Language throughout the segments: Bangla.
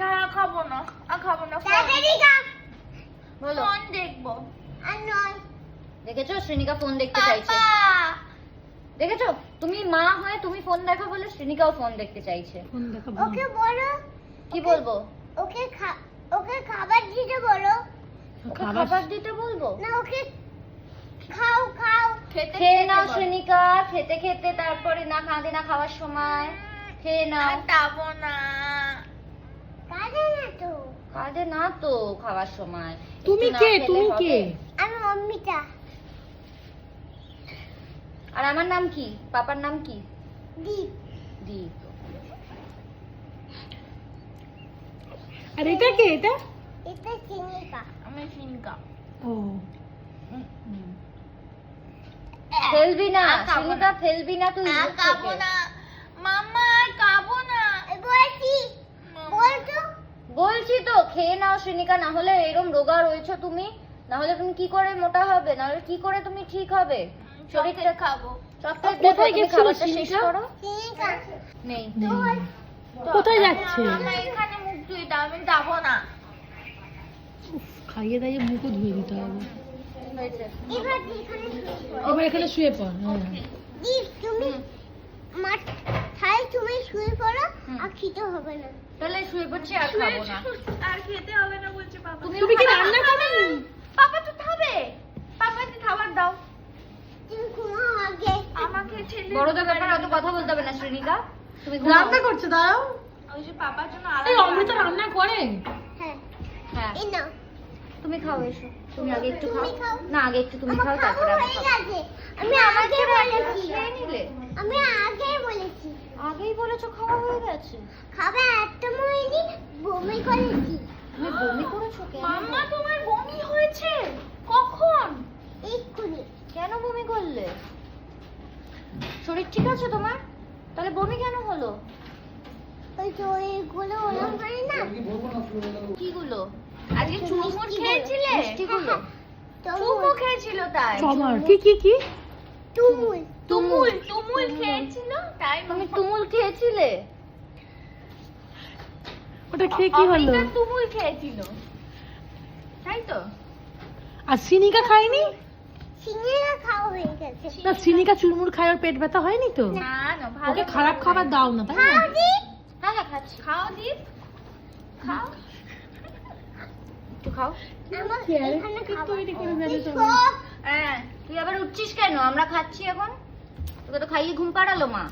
তা খাব না আর খাব না ফোন। দেখব। আর নয়। দেখেছ? শ্রেণিকা ফোন দেখতে চাইছে। দেখেছ? তুমি মা হয়ে তুমি ফোন দেখো বলে শ্রেণিকাও ফোন দেখতে চাইছে। ওকে বলো। কি বলব? ওকে ওকে খাবার দিতে বলো। খাবার দিতে বলব? না ওকে খাও খাও। খেতে খেয়ে নাও বল। শ্রেণিকা খেতে খেতে তারপরে না কাঁদে না খাওয়ার সময়। খেয়ে নাও। আর না। কাঁদে না তো কাঁদে না তো খাওয়ার সময়। তুমি কে? তুমি কে? আমি মম্মিটা। আর আমার নাম কি? পাপার নাম কি? দি দীপ আর এটা কে? এটা? এটা চিনিকা আমি ফিনকা ও। ফেলবি না শ্রেণিকা ফেলবি না তুই আর মুখ খাব না মামা আর খাব না বলছি বলতো বলছি তো খেয়ে নাও শ্রেণিকা না হলে এরকম রোগা রয়েছো তুমি। না হলে তুমি কি করে মোটা হবে? না হলে কি করে তুমি ঠিক হবে? শরীরটা খাব। চকলেট কোথায় তুমি গেছিল খাবারটা শেষ শ্রেণিকা? নেই। নেই। কোথায় যাচ্ছে মামা এখানে মুখ ধুই দাও আমি যাব না। খাইয়ে দাইয়ে মুখও ধুয়ে দিতে হবে। এবার এখানে এবার এখানে শুয়ে পড়। হ্যাঁ। তুমি মাথায় তুমি শুয়ে পড়ো হুম। আর খেতে হবে না। তাহলে শুয়ে পড়ছি আর খাব না। আর খেতে হবে না বলছে বাবা। তুমি কি রান্না না? পাপা তো খাবে? পাপাকে খাবার দাও। তুমি আগে। আমাকে ঠেলে বড়দের ব্যাপারে অত কথা বলতে হবে না শ্রেণিকা তুমি রান্না করছে দাঁড়াও। ওই যে পাপার জন্য আলাদা অমৃতা রান্না। করে। হ্যাঁ। হ্যাঁ। এই নাও। তুমি খাও এসো। তুমি আগে একটু খাও। তুমি খাও। না আগে একটু তুমি খাও তারপরে আমি খাব। আমি আগে বলেছি খেয়ে নিলে আমি আগে বলেছি আগেই বলেছ খাওয়া হয়ে গেছে? খাবে একটা মহিলি বমি করেছি তুমি বমি করেছ কেন? মাম্মা তোমার বমি হয়েছে? কখন? এক্ষুনি। কেন বমি করলে? শরীর ঠিক আছে তোমার? তাহলে বমি কেন হলো? ওই তো ওইগুলো ওরম হয় না? কিগুলো? আজকে চুমুর মিষ্টি খেয়েছিলে? মিষ্টিগুলো। চুমু তুমুল খেয়েছিল তাই। কি কি কি? তুমুল তুমুল তুমুল খেয়েছিল তাই তুমি তুমুল খেয়েছিলে? ওটা খেয়ে কি হলো? তুমুল খেয়েছিল। তাই তো। আর সিনিকা খায়নি? সিঙ্গেরা খাওয়া হয়ে গেছে। না সিনিকা চুরমুর খায় ওর পেট ব্যথা হয়নি তো? না না ভালো ওকে খারাপ খাবার দাও না তাই না? খাও দি। হ্যাঁ হ্যাঁ খাচ্ছি। খাও দীপ খাও। একটু খাও। আমার এখানে কি তৈরি করে দেবে হ্যাঁ। তুই আবার উঠছিস কেন? আমরা খাচ্ছি এখন। তোকে তো খাইয়ে ঘুম পাড়ালো মা।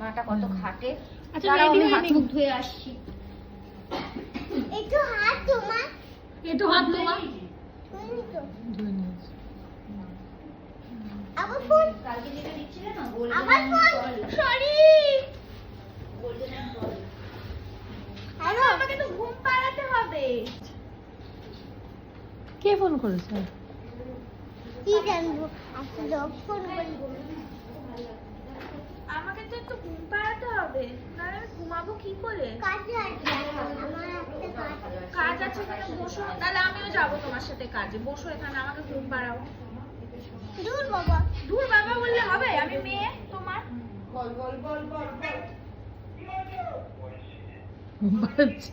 মাটা কত খাটে। আচ্ছা, আমি হাত মুখ ধুয়ে আসছি। একটু হাত তোমার একটু হাত তোমার তুমি তো ধুয়ে নিয়েছি। আবার ফোন। কালকে যেটা দিচ্ছিলে না আবার ফোন সরি আরও আমাকে তো ঘুম পাড়াতে হবে কে ফোন করেছে? কি জানব? আসলে ফোন করব। আমাকে তো একটু ঘুম পাড়াতে হবে নাহলে আমি ঘুমাবো কি করে? কাজে আছে। আমার একটা কাজ কাজ আছে এখানে বসো। তাহলে আমিও যাব তোমার সাথে কাজে। বসো এখানে আমাকে ঘুম পাড়াও। দূর বাবা। দূর বাবা বললে হবে? আমি মেয়ে তোমার? ঘুম পাড়াচ্ছি।